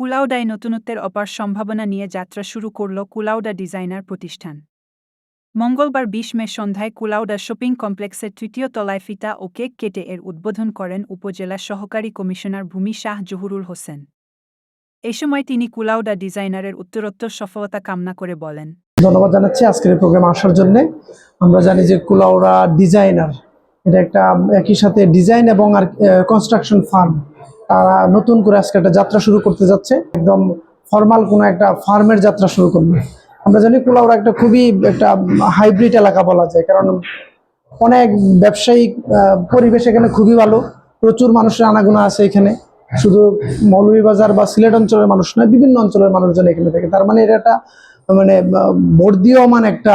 কুলাউডায় নতুনত্বের অপার সম্ভাবনা নিয়ে যাত্রা শুরু করল কুলাউডা ডিজাইনার প্রতিষ্ঠান। মঙ্গলবার বিশ মে সন্ধ্যায় কুলাউডা শপিং কমপ্লেক্সের তৃতীয় তলায় ফিতা ও কেক কেটে এর উদ্বোধন করেন উপজেলা সহকারী কমিশনার ভূমি শাহ জহুরুল হোসেন। এ সময় তিনি কুলাউডা ডিজাইনারের উত্তরোত্তর সফলতা কামনা করে বলেন। ধন্যবাদ জানাচ্ছি আজকের প্রোগ্রামে আসার জন্য। আমরা জানি যে কুলাউড়া ডিজাইনার, এটা একটা, একই সাথে ডিজাইন এবং আর কনস্ট্রাকশন ফার্ম তারা নতুন করে আজকে একটা যাত্রা শুরু করতে যাচ্ছে। একদম ফর্মাল কোনো একটা ফার্মের যাত্রা শুরু করবে। আমরা জানি কুলাউড়া একটা খুবই একটা হাইব্রিড এলাকা বলা যায় কারণ অনেক ব্যবসায়িক পরিবেশ এখানে খুবই ভালো। প্রচুর মানুষের আনাগোনা আছে এখানে। শুধু মৌলভীবাজার বা সিলেট অঞ্চলের মানুষ নয় বিভিন্ন অঞ্চলের মানুষজন এখানে থাকে। তার মানে এটা একটা মানে আহ, বর্ধীয়মান একটা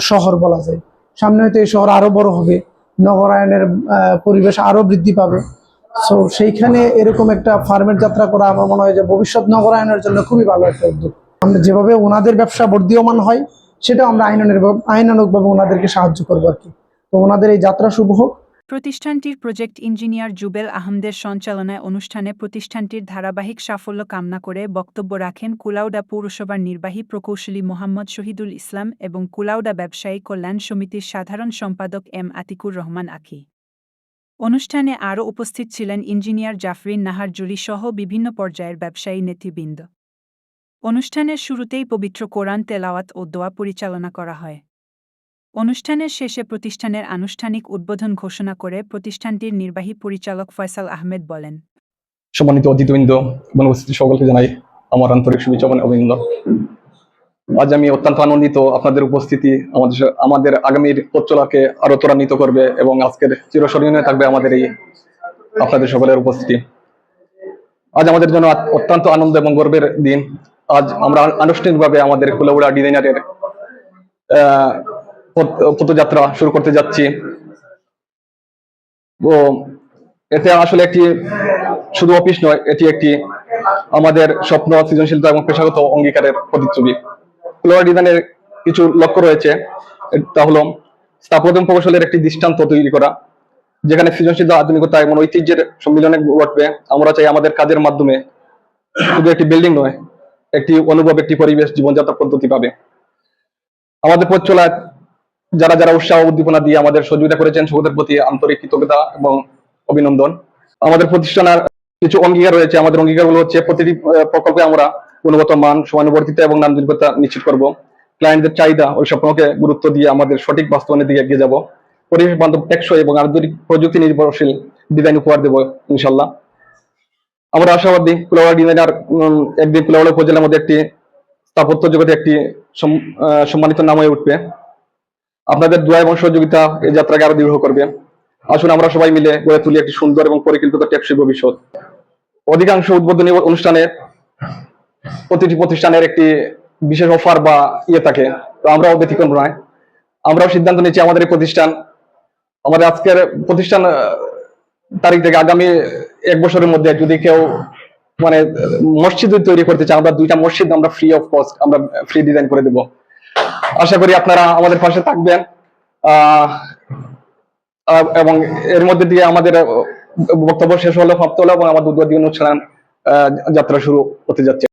শহর বলা যায়। সামনে হয়তো এই শহর আরও বড় হবে নগরায়নের পরিবেশ আরও বৃদ্ধি পাবে। সো সেইখানে এরকম একটা ফার্মের যাত্রা করা আমার মনে হয় যে ভবিষ্যৎ নগরায়নের জন্য খুবই ভালো একটা উদ্যোগ। আমরা যেভাবে ওনাদের ব্যবসা বর্ধীয়মান হয় সেটা আমরা আইনানুগ আইনানুগভাবে ওনাদেরকে সাহায্য করব আর কি। তো ওনাদের এই যাত্রা শুভ হোক। প্রতিষ্ঠানটির প্রজেক্ট ইঞ্জিনিয়ার জুবেল আহমদের সঞ্চালনায় অনুষ্ঠানে প্রতিষ্ঠানটির ধারাবাহিক সাফল্য কামনা করে বক্তব্য রাখেন কুলাউডা পৌরসভার নির্বাহী প্রকৌশলী মোহাম্মদ শহীদুল ইসলাম এবং কুলাউডা ব্যবসায়ী কল্যাণ সমিতির সাধারণ সম্পাদক এম আতিকুর রহমান আখি। অনুষ্ঠানে আরও উপস্থিত ছিলেন ইঞ্জিনিয়ার জাফরিন নাহার জুলি সহ বিভিন্ন পর্যায়ের ব্যবসায়ী নেতৃবৃন্দ। অনুষ্ঠানের শুরুতেই পবিত্র কোরআন তেলাওয়াত ও দোয়া পরিচালনা করা হয়। অনুষ্ঠানের শেষে প্রতিষ্ঠানের আনুষ্ঠানিক উদ্বোধন ঘোষণা করে প্রতিষ্ঠানটির নির্বাহী পরিচালক ফয়সাল আহমেদ বলেন, সম্মানিত অতিথিবৃন্দ সকলকে জানাই আমার আন্তরিক শুভেচ্ছা অভিনন্দন। আজ আমি অত্যন্ত আনন্দিত আপনাদের উপস্থিতি, আমাদের আমাদের আগামীর পথ আরও ত্বরান্বিত করবে এবং আজকের চিরস্মরণীয় থাকবে আমাদের এই আপনাদের সকলের উপস্থিতি। আজ আমাদের জন্য অত্যন্ত আনন্দ এবং গর্বের দিন। আজ আমরা আনুষ্ঠানিকভাবে আমাদের কুলাউড়া ডিজাইনারের পথযাত্রা শুরু করতে যাচ্ছি। ও, এতে আসলে একটি শুধু অফিস নয়, এটি একটি আমাদের স্বপ্ন, সৃজনশীলতা এবং পেশাগত অঙ্গীকারের প্রতিচ্ছবি। ফ্লোয়ার ডিজাইনের কিছু লক্ষ্য রয়েছে। তা হলো স্থাপত্য প্রকৌশলের একটি দৃষ্টান্ত তৈরি করা, যেখানে সৃজনশীলতা আধুনিকতা এবং ঐতিহ্যের সম্মিলনে ঘটবে। আমরা চাই আমাদের কাজের মাধ্যমে শুধু একটি বিল্ডিং নয়, একটি অনুভব, একটি পরিবেশ জীবনযাত্রা পদ্ধতি পাবে। আমাদের পথ চলা, যারা যারা উৎসাহ, উদ্দীপনা দিয়ে আমাদের সহযোগিতা করেছেন, সকলের প্রতি আন্তরিক কৃতজ্ঞতা এবং অভিনন্দন। আমাদের প্রতিষ্ঠানের কিছু অঙ্গীকার রয়েছে। আমাদের অঙ্গীকারগুলো হচ্ছে প্রতিটি প্রকল্পে আমরা গুণগত মান সমানুবর্তিতা এবং নান্দনিকতা নিশ্চিত করব। ক্লায়েন্টদের চাহিদা ওই স্বপ্নকে গুরুত্ব দিয়ে আমাদের সঠিক বাস্তবায়নের দিকে এগিয়ে যাব। পরিবেশ বান্ধব টেকসই এবং আধুনিক প্রযুক্তি নির্ভরশীল ডিজাইন উপহার দেবো ইনশাল্লাহ আমরা আশাবাদী কুলাওয়াড়া ডিজাইনার একদিন কুলাওয়াড়া উপজেলার মধ্যে একটি স্থাপত্য জগতে একটি সম্মানিত নাম হয়ে উঠবে। আপনাদের দোয়া এবং সহযোগিতা এই যাত্রাকে আরও দৃঢ় করবে। আসুন আমরা সবাই মিলে গড়ে তুলি একটি সুন্দর এবং পরিকল্পিত টেকসই ভবিষ্যৎ। অধিকাংশ উদ্বোধনী অনুষ্ঠানে প্রতিটি প্রতিষ্ঠানের একটি বিশেষ অফার বা ইয়ে থাকে। তো আমরাও ব্যতিক্রম নয়। আমরাও সিদ্ধান্ত নিচ্ছি আমাদের এই প্রতিষ্ঠান, আমাদের আজকের প্রতিষ্ঠান তারিখ থেকে আগামী এক বছরের মধ্যে যদি কেউ মানে মসজিদ তৈরি করতে চায়, আমরা দুইটা মসজিদ আমরা ফ্রি অফ কস্ট আমরা ফ্রি ডিজাইন করে দেবো। আশা করি আপনারা আমাদের পাশে থাকবেন এবং এর মধ্যে দিয়ে আমাদের বক্তব্য শেষ হলো সমাপ্ত হলো, এবং আমাদের উদ্বোধনী অনুষ্ঠান যাত্রা শুরু হতে যাচ্ছে।